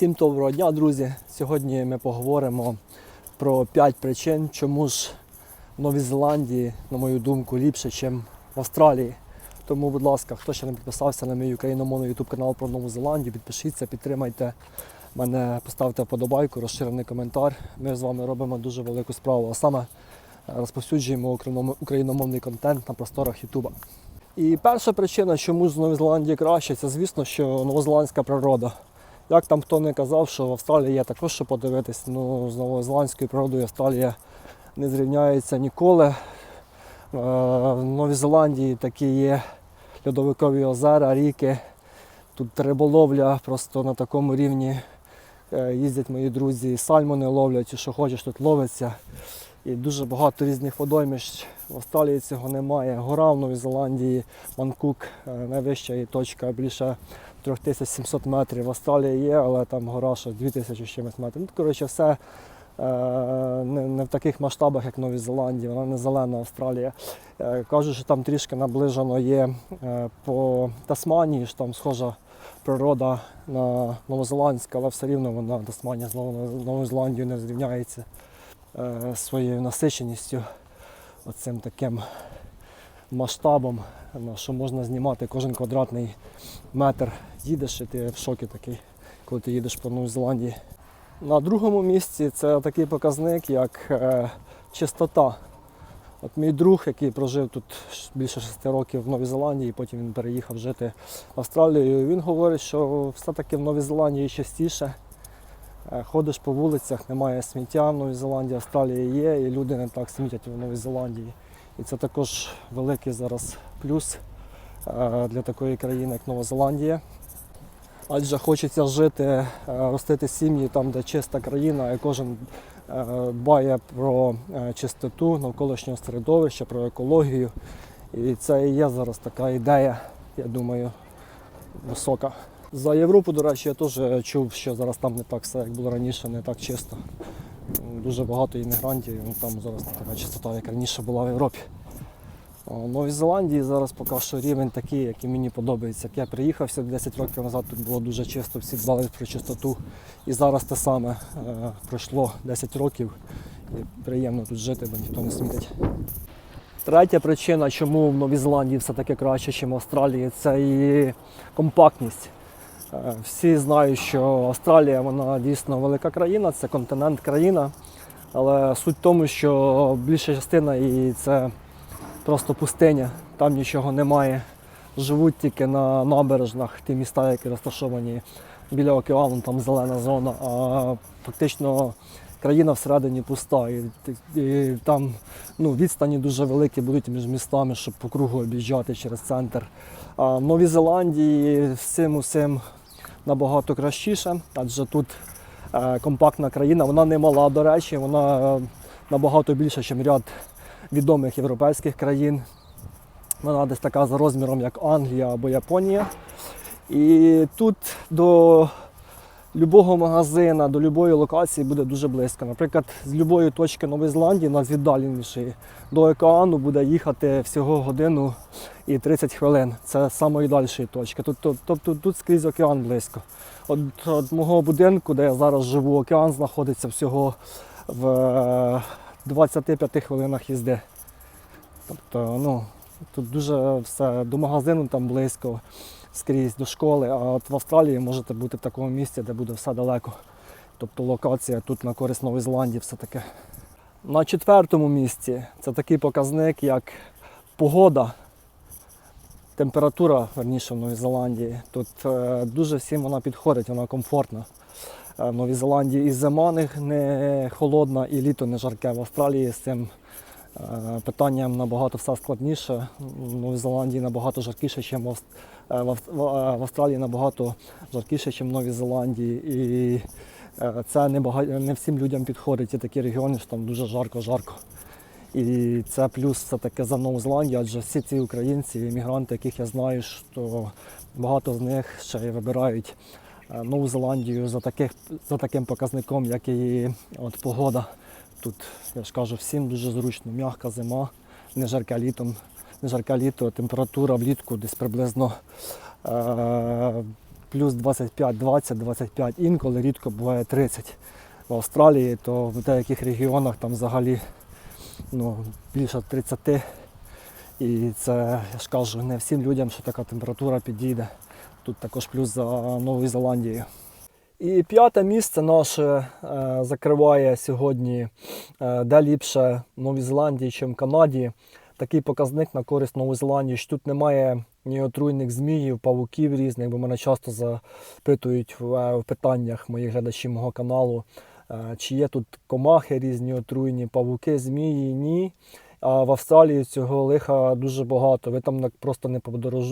Всім доброго дня, друзі! Сьогодні ми поговоримо про 5 причин, чому ж в Новій Зеландії, на мою думку, ліпше, ніж в Австралії. Тому, будь ласка, хто ще не підписався на мій україномовний YouTube канал про Нову Зеландію, підпишіться, підтримайте мене, поставте вподобайку, розширений коментар. Ми з вами робимо дуже велику справу, а саме розповсюджуємо україномовний контент на просторах Ютуба. І перша причина, чому з Нової Зеландії краще, це звісно, що новозеландська природа. Як там хто не казав, що в Австралії є також що подивитись, ну з новозеландською природою Австралія не зрівняється ніколи. Е, В Новій Зеландії такі є льодовикові озера, ріки. Тут риболовля просто на такому рівні. Е, Їздять мої друзі, сальмони ловлять, і що хочеш, тут ловиться. І дуже багато різних водоймищ. В Австралії цього немає. Гора в Новій Зеландії, Манкук, е, найвища її точка більше 3700 метрів. В Австралії є, але там гора що 2000 з чимось метрів. Ну, коротше, все е, не, не в таких масштабах, як Новій Зеландії, вона не зелена Австралія. Е, Кажуть, що там трішки наближено є е, по Тасманії, що там схожа природа на Новозеландську, але все рівно вона Тасманія з Новою Зеландією не зрівняється своєю насиченістю, оцим таким масштабом, що можна знімати кожен квадратний метр. Їдеш і ти в шокі такий, коли ти їдеш по Новій Зеландії. На другому місці це такий показник, як е, чистота. От мій друг, який прожив тут більше 6 років в Новій Зеландії, потім він переїхав жити в Австралію. Він говорить, що все-таки в Новій Зеландії частіше. Е, Ходиш по вулицях, немає сміття в Новій Зеландії, Австралії є, і люди не так смітять в Новій Зеландії. І це також великий зараз плюс е, для такої країни, як Нова Зеландія. Адже хочеться жити, е, ростити сім'ї там, де чиста країна, і кожен е, дбає про чистоту навколишнього середовища, про екологію. І це і є зараз така ідея, я думаю, висока. За Європу, до речі, я теж чув, що зараз там не так все, як було раніше, не так чисто. Дуже багато іммігрантів, і там зараз не така чистота, як раніше була в Європі. В Новій Зеландії зараз поки що рівень такий, який мені подобається. Як я приїхав 10 років назад, тут було дуже чисто, всі дбали про чистоту. І зараз те саме Е, пройшло 10 років і приємно тут жити, бо ніхто не смітить. Третя причина, чому в Новій Зеландії все таки краще, ніж в Австралії, це її компактність. Е, Всі знають, що Австралія вона дійсно велика країна, це континент країна. Але суть в тому, що більша частина її це просто пустиня, там нічого немає. Живуть тільки на набережнах, ті міста, які розташовані біля океану, там зелена зона, а фактично країна всередині пуста. І, і там ну, відстані дуже великі будуть між містами, щоб по кругу об'їжджати через центр. А в Новій Зеландії з цим усім набагато кращіше, адже тут е, компактна країна, вона не мала, до речі, вона е, набагато більша, ніж ряд відомих європейських країн. Вона десь така за розміром, як Англія або Японія. І тут до любого магазина, до любої локації буде дуже близько. Наприклад, з будь-якої точки Нової Зеландії, найвіддаленішої, до океану буде їхати всього годину і 30 хвилин. Це з найдальшої точки. Тут, тут, тобто тут скрізь океан близько. От, от мого будинку, де я зараз живу, океан знаходиться всього в е, 25 хвилинах їзди. Тобто, ну, тут дуже все до магазину там близько, скрізь до школи. А от в Австралії можете бути в такому місці, де буде все далеко. Тобто локація тут на користь Нової Зеландії все таке. На четвертому місці це такий показник, як погода, температура верніше в Новій Зеландії. Тут е, дуже всім вона підходить, вона комфортна. Е, В Новій Зеландії і зима не, холодна, і літо не жарке. В Австралії з цим питанням набагато все складніше. В Новій Зеландії набагато жаркіше, ніж в, е, в, в, е, в Австралії набагато жаркіше, ніж в Новій Зеландії. І е, це не, бага... не всім людям підходить. Є такі регіони, що там дуже жарко-жарко. І це плюс все таки за Нову Зеландію, адже всі ці українці, іммігранти, яких я знаю, що багато з них ще й вибирають е, Нову Зеландію за, таких, за таким показником, як і от погода. Тут, я ж кажу, всім дуже зручно, м'яка зима, не жарке літом, не жарке літо, температура влітку десь приблизно е, плюс 25, 20, 25, інколи рідко буває 30. В Австралії, то в деяких регіонах там взагалі ну, більше 30. І це, я ж кажу, не всім людям, що така температура підійде. Тут також плюс за Новою Зеландією. І п'яте місце наше е, закриває сьогодні е, де ліпше в Новій Зеландії, ніж в Канаді. Такий показник на користь Нової Зеландії, що тут немає ні отруйних зміїв, павуків різних, бо мене часто запитують в, е, питаннях мої глядачі мого каналу, чи є тут комахи різні отруйні, павуки, змії, ні. А в Австралії цього лиха дуже багато. Ви там так просто не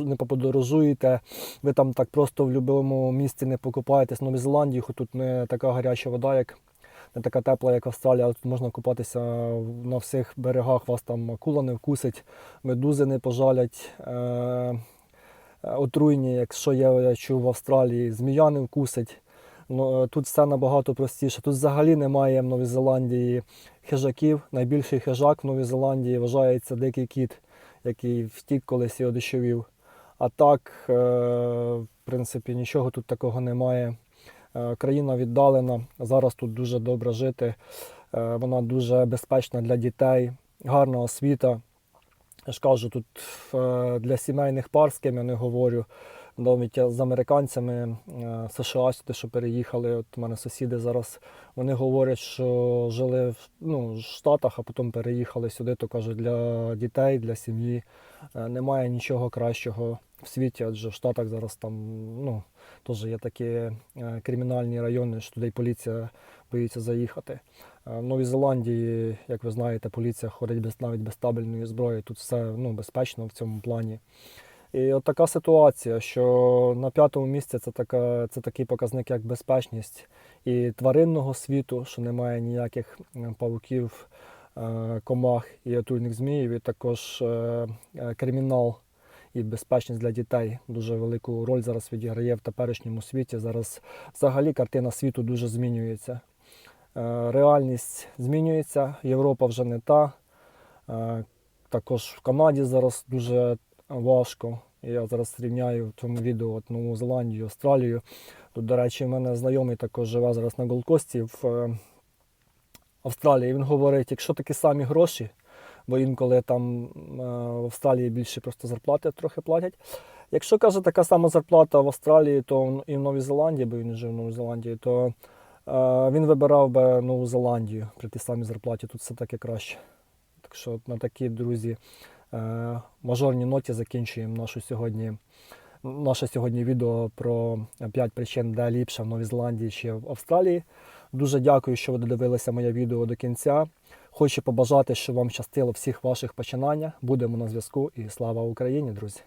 не поподорожуєте, ви там так просто в будь-якому місці не покупаєтесь. В Новій хоч тут не така гаряча вода, як не така тепла, як Австралія, тут можна купатися на всіх берегах, вас там акула не вкусить, медузи не пожалять. Е- е, отруйні, якщо є, я чув в Австралії, змія не вкусить. Ну, е, тут все набагато простіше. Тут взагалі немає в Новій Зеландії хижаків. Найбільший хижак в Новій Зеландії вважається дикий кіт, який втік колись і одещовів. А так, е, в принципі, нічого тут такого немає. Е, Країна віддалена, зараз тут дуже добре жити. Вона дуже безпечна для дітей, гарна освіта. Я ж кажу, тут для сімейних пар, з ким я не говорю, навіть з американцями е, США сюди, що переїхали. От у мене сусіди зараз вони говорять, що жили в ну, в Штатах, а потім переїхали сюди, то кажуть, для дітей, для сім'ї е, немає нічого кращого в світі, адже в Штатах зараз там ну, теж є такі е, кримінальні райони, що туди поліція боїться заїхати. В Новій Зеландії, як ви знаєте, поліція ходить без навіть без табельної зброї. Тут все ну, безпечно в цьому плані. І от така ситуація, що на п'ятому місці це, така, це такий показник, як безпечність і тваринного світу, що немає ніяких е, павуків, е, комах і отруйних зміїв, і також е, кримінал і безпечність для дітей дуже велику роль зараз відіграє в теперішньому світі. Зараз взагалі картина світу дуже змінюється. Реальність змінюється, Європа вже не та. Також в Канаді зараз дуже важко. Я зараз рівняю в цьому відео от Нову Зеландію, Австралію. Тут, до речі, в мене знайомий також живе зараз на Голкості в е, Австралії. Він говорить, якщо такі самі гроші, бо інколи там е, в Австралії більше просто зарплати трохи платять. Якщо каже така сама зарплата в Австралії, то і в Новій Зеландії, бо він жив в Новій Зеландії, то е, він вибирав би Нову Зеландію при тій самій зарплаті. Тут все таки краще. Так що на такі, друзі, мажорній ноті закінчуємо нашу сьогодні, наше сьогодні відео про 5 причин, де ліпше в Новій Зеландії чи в Австралії. Дуже дякую, що ви додивилися моє відео до кінця. Хочу побажати, щоб вам щастило всіх ваших починаннях. Будемо на зв'язку і слава Україні, друзі!